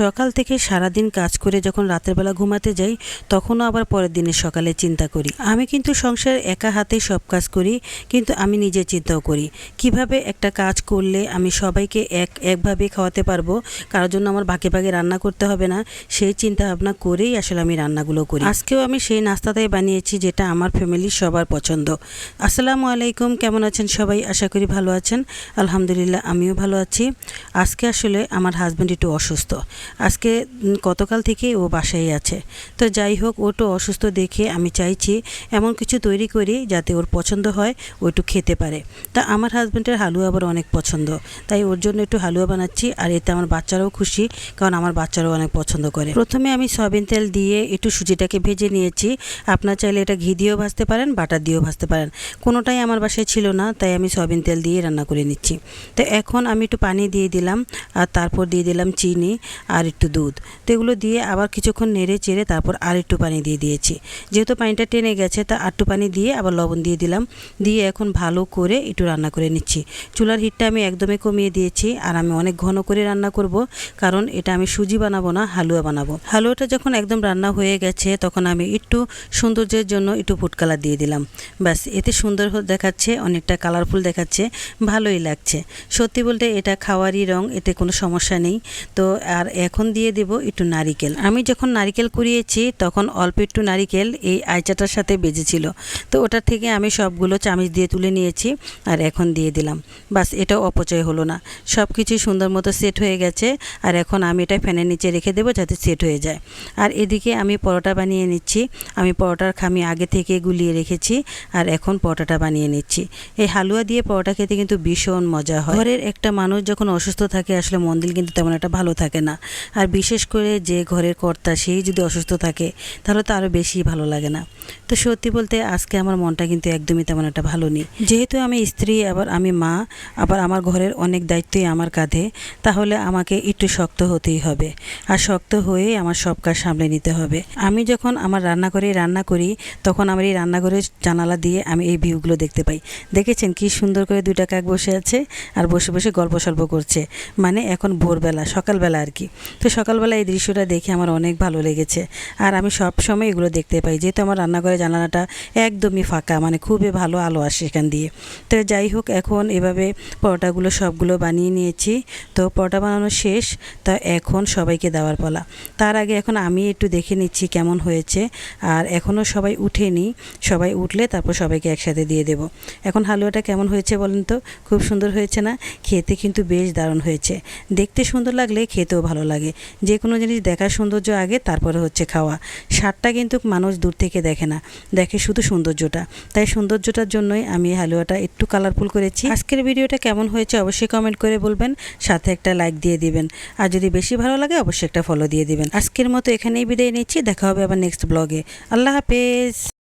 সকাল থেকে সারাদিন কাজ করে যখন রাতের বেলা ঘুমাতে যাই, তখনও আবার পরের দিনের সকালে চিন্তা করি। আমি কিন্তু সংসারের একা হাতে সব কাজ করি, কিন্তু আমি নিজে চিন্তাও করি। কীভাবে একটা কাজ করলে আমি সবাইকে এক, একভাবে খাওয়াতে পারব? কারোর জন্য আমার ভাগে ভাগে রান্না করতে হবে না। সেই চিন্তা ভাবনা করেই আসলে আমি রান্নাগুলো করি। আজকেও আমি সেই নাস্তাটাই বানিয়েছি, যেটা আমার ফ্যামিলির সবার পছন্দ। আসসালামু আলাইকুম, কেমন আছেন সবাই? আশা করি ভালো আছেন। আলহামদুলিল্লাহ, আমিও ভালো আছি। আজকে আসলে আমার হাজব্যান্ড একটু অসুস্থ। আজকে গতকাল থেকে ও বাসায় আছে। তো যাই হোক ও একটু অসুস্থ দেখে আমি চাইছি এমন কিছু তৈরি করি যাতে ওর পছন্দ হয়, ও একটু খেতে পারে। তা আমার হাজব্যান্ডের হালুয়া আবার অনেক পছন্দ। তাই ওর জন্য একটু হালুয়া বানাচ্ছি আর এতে আমার বাচ্চারাও খুশি, কারণ আমার বাচ্চারাও অনেক পছন্দ করে। প্রথমে আমি সয়াবিন তেল দিয়ে একটু সুজিটাকে ভেজে নিয়েছি। আপনার চাইলে এটা ঘি দিয়েও ভাজতে পারেন, বাটার দিয়েও ভাজতে পারেন। কোনোটাই আমার বাসায় ছিল না, তাই আমি সয়াবিন তেল দিয়ে রান্না করে নিচ্ছি। তো এখন আমি একটু পানি দিয়ে দিলাম আর তারপর দিয়ে দিলাম চিনি। আর একটু দুধ। তো এগুলো দিয়ে আবার কিছুক্ষণ নেড়ে চেড়ে তারপর আর একটু পানি দিয়ে দিয়েছি। যেহেতু পানিটা টেনে গেছে, তা আরটু পানি দিয়ে আবার লবণ দিয়ে দিলাম। দিয়ে এখন ভালো করে একটু রান্না করে নিচ্ছি। চুলার হিটটা আমি একদমই কমিয়ে দিয়েছি আর আমি অনেক ঘন করে রান্না করব কারণ এটা আমি সুজি বানাবো না, হালুয়া বানাবো। হালুয়াটা যখন একদম রান্না হয়ে গেছে, তখন আমি একটু সৌন্দর্যের জন্য একটু ফুড কালার দিয়ে দিলাম। ব্যাস, এতে সুন্দর দেখাচ্ছে, অনেকটা কালারফুল দেখাচ্ছে, ভালোই লাগছে। সত্যি বলতে এটা খাওয়ারই রং, এতে কোনো সমস্যা নেই। তো আর এখন দিয়ে দেব একটু নারিকেল। আমি যখন নারিকেল কুড়িয়েছি, তখন অল্প একটু নারিকেল এই আয়চাটার সাথে বেজেছিল। তো ওটা থেকে আমি সবগুলো চামিচ দিয়ে তুলে নিয়েছি আর এখন দিয়ে দিলাম। বাস এটাও অপচয় হলো না। সব কিছুই সুন্দর মতো সেট হয়ে গেছে আর এখন আমি এটা ফ্যানের নিচে রেখে দেবো যাতে সেট হয়ে যায়। আর এদিকে আমি পরোটা বানিয়ে নিচ্ছি। আমি পরোটার খামি আগে থেকে গুলিয়ে রেখেছি আর এখন পরোটাটা বানিয়ে নিচ্ছি। এই হালুয়া দিয়ে পরোটা খেতে কিন্তু ভীষণ মজা হয়। ঘরের একটা মানুষ যখন অসুস্থ থাকে, আসলে মন্দির কিন্তু তেমন একটা ভালো থাকে না। আর বিশেষ করে যে ঘরের কর্তা সেই যদি অসুস্থ থাকে, তাহলে তো আরও বেশি ভালো লাগে না। তো সত্যি বলতে আজকে আমার মনটা কিন্তু একদমই তেমন একটা ভালো নেই। যেহেতু আমি স্ত্রী, আবার আমি মা, আবার আমার ঘরের অনেক দায়িত্বই আমার কাঁধে, তাহলে আমাকে একটু শক্ত হতেই হবে। আর শক্ত হয়ে আমার সব কাজ সামলে নিতে হবে। আমি যখন আমার রান্নাঘরে রান্না করি, তখন আমার এই রান্নাঘরের জানালা দিয়ে আমি এই ভিউগুলো দেখতে পাই। দেখেছেন কি সুন্দর করে দুইটা কাক বসে আছে আর বসে বসে গল্প সল্প করছে। মানে এখন ভোরবেলা, সকালবেলা আর কি। তো সকালবেলা এই দৃশ্যটা দেখে আমার অনেক ভালো লেগেছে। আর আমি সব সময় এগুলো দেখতে পাই, যেহেতু আমার রান্নাঘরের জানালাটা একদমই ফাঁকা মানে খুবই ভালো আলো আসে এখান দিয়ে। তো যাই হোক, এখন এভাবে পরোটাগুলো সবগুলো বানিয়ে নিয়েছি। তো পরোটা বানানো শেষ, তা এখন সবাইকে দেওয়ার পালা। তার আগে এখন আমি একটু দেখে নিচ্ছি কেমন হয়েছে। আর এখনও সবাই উঠেনি, সবাই উঠলে তারপর সবাইকে একসাথে দিয়ে দেব। এখন হালুয়াটা কেমন হয়েছে বলেন তো? খুব সুন্দর হয়েছে না? খেতে কিন্তু বেশ দারুণ হয়েছে। দেখতে সুন্দর লাগলে খেতেও ভালো লাগে। যে কোনো জিনিস দেখার সৌন্দর্য আগে, তারপরে হচ্ছে খাওয়া। স্বাদটা কিন্তু মানুষ দূর থেকে দেখে না। দেখে শুধু সৌন্দর্যটা। তাই সৌন্দর্যটার জন্যই আমি হালুয়াটা একটু কালারফুল করেছি। আজকের ভিডিওটা কেমন হয়েছে অবশ্যই কমেন্ট করে বলবেন। সাথে একটা লাইক দিয়ে দিবেন। আর যদি বেশি ভালো লাগে, অবশ্যই একটা ফলো দিয়ে দিবেন। আজকের মতো এখানেই বিদায় নিচ্ছি। দেখা হবে আবার নেক্সট ব্লগে আল্লাহ হাফেজ!